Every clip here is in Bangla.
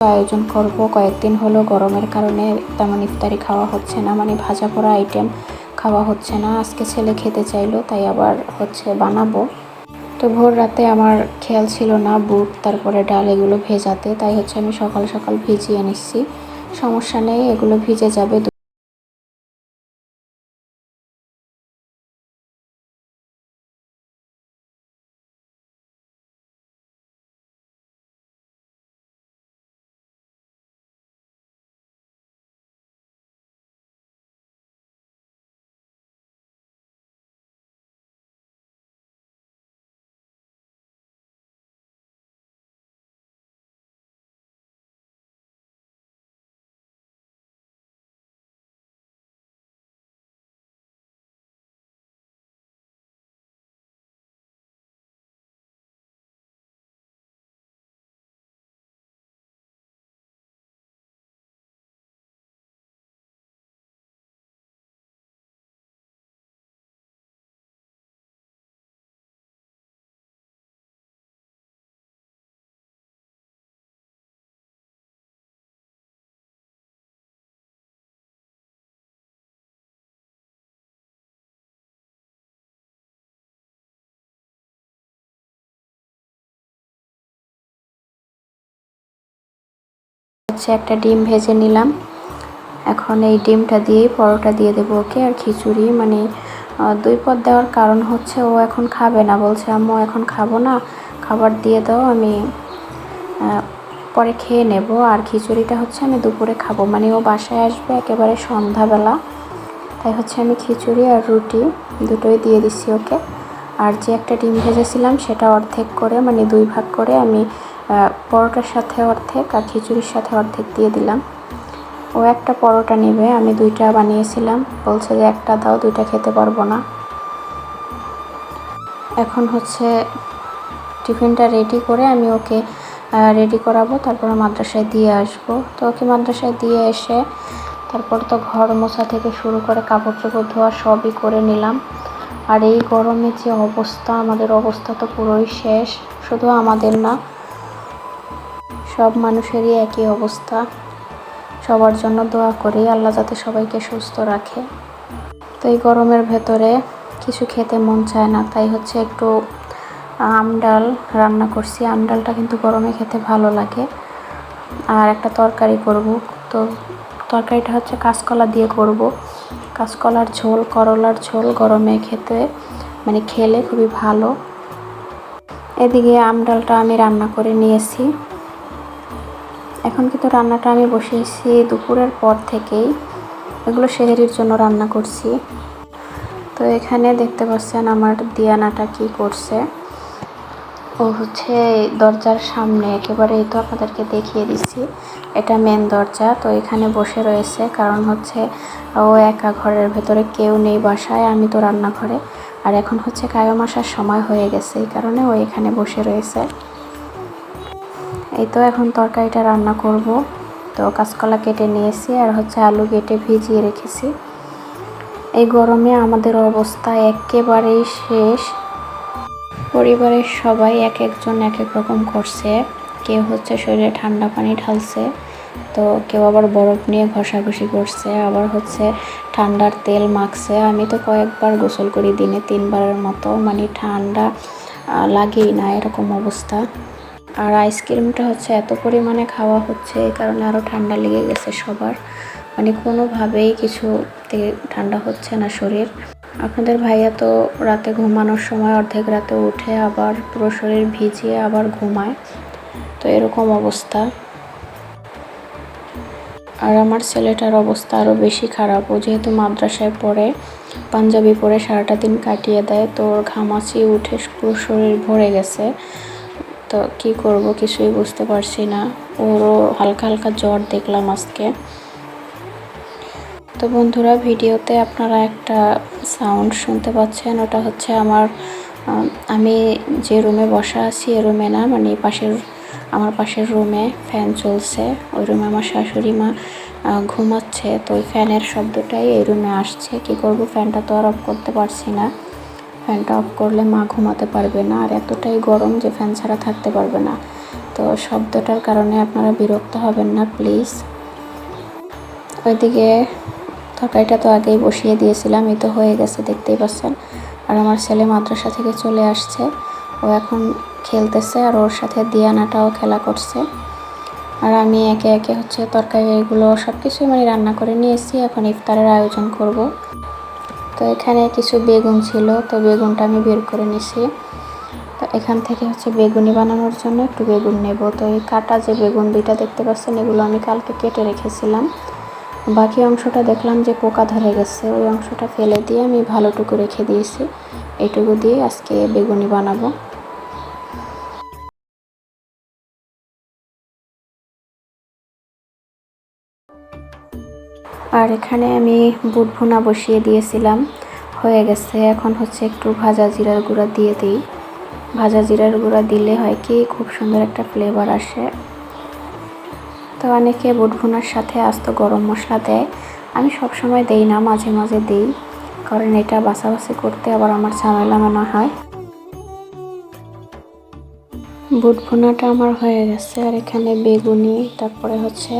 আয়োজন করব, কয়েকদিন হলো গরমের কারণে তেমন ইফতারি খাওয়া হচ্ছে না মানে ভাজা পোড়া আইটেম খাওয়া হচ্ছে না। আজকে ছেলে খেতে চাইলো, তাই আবার হচ্ছে বানাবো। তো ভোর রাতে আমার খেয়াল ছিল না, বুট, তারপরে ডাল, এগুলো ভেজাতে, তাই হচ্ছে আমি সকাল সকাল ভিজিয়ে নিচ্ছি। সমস্যা নেই, এগুলো ভিজে যাবে হচ্ছে একটা ডিম ভেজে নিলাম। এখন এই ডিমটা দিয়েই পরোটা দিয়ে দেবো ওকে আর খিচুড়ি। মানে দুই পদ দেওয়ার কারণ হচ্ছে ও এখন খাবে না। বলছে, আম্মু, এখন খাব না। খাবার দিয়ে দাও, আমি পরে খেয়ে নেব। আর খিচুড়িটা হচ্ছে আমি দুপুরে খাব। মানে ও বাসায় আসবে একেবারে সন্ধ্যাবেলা। তাই হচ্ছে আমি খিচুড়ি আর রুটি দুটোই দিয়ে দিচ্ছি ওকে। আর যে একটা ডিম ভেজেছিলাম, সেটা অর্ধেক করে মানে দুই ভাগ করে আমি পরোটার সাথে অর্ধেক আর খিচুড়ির সাথে অর্ধেক দিয়ে দিলাম। ও একটা পরোটা নেবে, আমি দুইটা বানিয়েছিলাম। বলছে যে একটা দাও, দুইটা খেতে পারব না। এখন হচ্ছে টিফিনটা রেডি করে আমি ওকে রেডি করাবো, তারপরে মাদ্রাসায় দিয়ে আসব। তো ওকে মাদ্রাসায় দিয়ে এসে তারপর তো ঘর মোছা থেকে শুরু করে কাপড় চোপড় ধোয়া সবই করে নিলাম। আর এই গরমে যে অবস্থা, আমাদের অবস্থা তো পুরোই শেষ। শুধু আমাদের না সব মানুষেরই একই অবস্থা। সবার জন্য দোয়া করি, আল্লাহ যাতে সবাইকে সুস্থ রাখে। তো এই গরমের ভেতরে কিছু খেতে মন চায় না, তাই হচ্ছে একটু আম ডাল রান্না করছি। আম ডালটা কিন্তু গরমে খেতে ভালো লাগে। আর একটা তরকারি করব। তো তরকারিটা হচ্ছে কাঁচকলা দিয়ে করব। কাঁচকলার ঝোল, করলার ঝোল গরমে খেতে মানে খেলে খুবই ভালো। এদিকে আম ডালটা আমি রান্না করে নিয়েছি। এখন কিন্তু রান্নাটা আমি বসিয়েছি দুপুরের পর থেকেই। এগুলো সেহেরির জন্য রান্না করছি। তো এখানে দেখতে পাচ্ছেন আমার দিয়ানাটা কি করছে। ও হচ্ছে দরজার সামনে একেবারে এই তো আপনাদেরকে দেখিয়ে দিচ্ছি। এটা মেন দরজা, তো এখানে বসে রয়েছে। কারণ হচ্ছে ও একা ঘরের ভেতরে কেউ নেই বাসায়, আমি তো রান্নাঘরে। আর এখন হচ্ছে কায়ম আসার সময় হয়ে গেছে, এই কারণে ও এখানে বসে রয়েছে। এই তো এখন তরকারিটা রান্না করব। তো কাঁচকলা কেটে নিয়েছি আর হচ্ছে আলু কেটে ভিজিয়ে রেখেছি। এই গরমে আমাদের অবস্থা একেবারেই শেষ। পরিবারের সবাই এক একজন এক এক রকম করছে। কেউ হচ্ছে শরীরে ঠান্ডা পানি ঢালছে, তো কেউ আবার বরফ নিয়ে ঘষাঘষি করছে, আবার হচ্ছে ঠান্ডার তেল মাখছে। আমি তো কয়েকবার গোসল করি দিনে তিনবারের মতো মানে ঠান্ডা লাগেই না এরকম অবস্থা। আর আইসক্রিমটা হচ্ছে এত পরিমাণে খাওয়া হচ্ছে, এই কারণে আরও ঠান্ডা লেগে গেছে সবার। মানে কোনোভাবেই কিছু ঠান্ডা হচ্ছে না শরীর। আপনাদের ভাইয়া তো রাতে ঘুমানোর সময় অর্ধেক রাতে উঠে আবার পুরো শরীর ভিজিয়ে আবার ঘুমায়। তো এরকম অবস্থা। আর আমার ছেলেটার অবস্থা আরও বেশি খারাপ। ও যেহেতু মাদ্রাসায় পড়ে, পাঞ্জাবি পরে সারাটা দিন কাটিয়ে দেয়, তো ওর ঘামাচি উঠে পুরো শরীর ভরে গেছে। তো কি করব কিছুই বুঝতে পারছি না। ওরও হালকা হালকা জ্বর দেখলাম আজকে। তো বন্ধুরা, ভিডিওতে আপনারা একটা সাউন্ড শুনতে পাচ্ছেন। ওটা হচ্ছে আমার আমি যে রুমে বসা আছি, এ রুমে না মানে পাশের, আমার পাশের রুমে ফ্যান চলছে। ওই রুমে আমার শাশুড়ি মা ঘুমাচ্ছে। তো ওই ফ্যানের শব্দটাই এই রুমে আসছে। কি করব ফ্যানটা তো আর অফ করতে পারছি না। ফ্যানটা অফ করলে মা ঘুমাতে পারবে না আর এতটাই গরম যে ফ্যান ছাড়া থাকতে পারবে না। তো শব্দটার কারণে আপনারা বিরক্ত হবেন না প্লিজ ওইদিকে তরকারিটা তো আগেই বসিয়ে দিয়েছিলাম, এই তো হয়ে গেছে, দেখতেই পাচ্ছেন। আর আমার ছেলে মাদ্রাসা থেকে চলে আসছে। ও এখন খেলতেছে আর ওর সাথে দিয়ানাটাও খেলা করছে। আর আমি একে একে হচ্ছে তরকারি এগুলো সব কিছুই মানে রান্না করে নিয়েছি, এখন ইফতারের আয়োজন করব। তো এখানে কিছু বেগুন ছিল, তো বেগুনটা আমি বের করে নিছি। তো এখান থেকে হচ্ছে বেগুনি বানানোর জন্য একটু বেগুন নেব। তো এই কাটা যে বেগুন দুইটা দেখতে পাচ্ছেন, এগুলো আমি কালকে কেটে রেখেছিলাম। বাকি অংশটা দেখলাম যে পোকা ধরে গেছে, ওই অংশটা ফেলে দিয়ে আমি ভালোটুকু রেখে দিয়েছি। এইটুকু দিয়ে আজকে বেগুনি বানাবো। আর এখানে আমি বুট ভুনা বসিয়ে দিয়েছিলাম। হয়ে গেছে, এখন হচ্ছে একটু ভাজা জিরার গুঁড়া দিয়ে দিই। ভাজা জিরার গুঁড়া দিলে হয় কি, খুব সুন্দর একটা ফ্লেভার আসে। তো অনেকে বুট ভুনার সাথে আস্ত গরম মশলা দেয়। আমি সব সময় দেই না, মাঝে মাঝে দিই। কারণ এটা বাছাবাছি করতে আবার আমার ঝামেলা মনে হয়। বুট ভুনাটা আমার হয়ে গেছে, আর এখানে বেগুনি, তারপরে হচ্ছে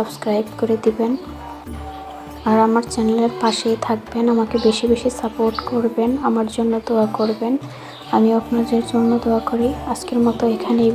সাবস্ক্রাইব করে দিবেন। আর আমার চ্যানেলের পাশেই থাকবেন, আমাকে বেশি বেশি সাপোর্ট করবেন, আমার জন্য দোয়া করবেন। আমি আপনাদের জন্য দোয়া করি। আজকের মতো এখানেই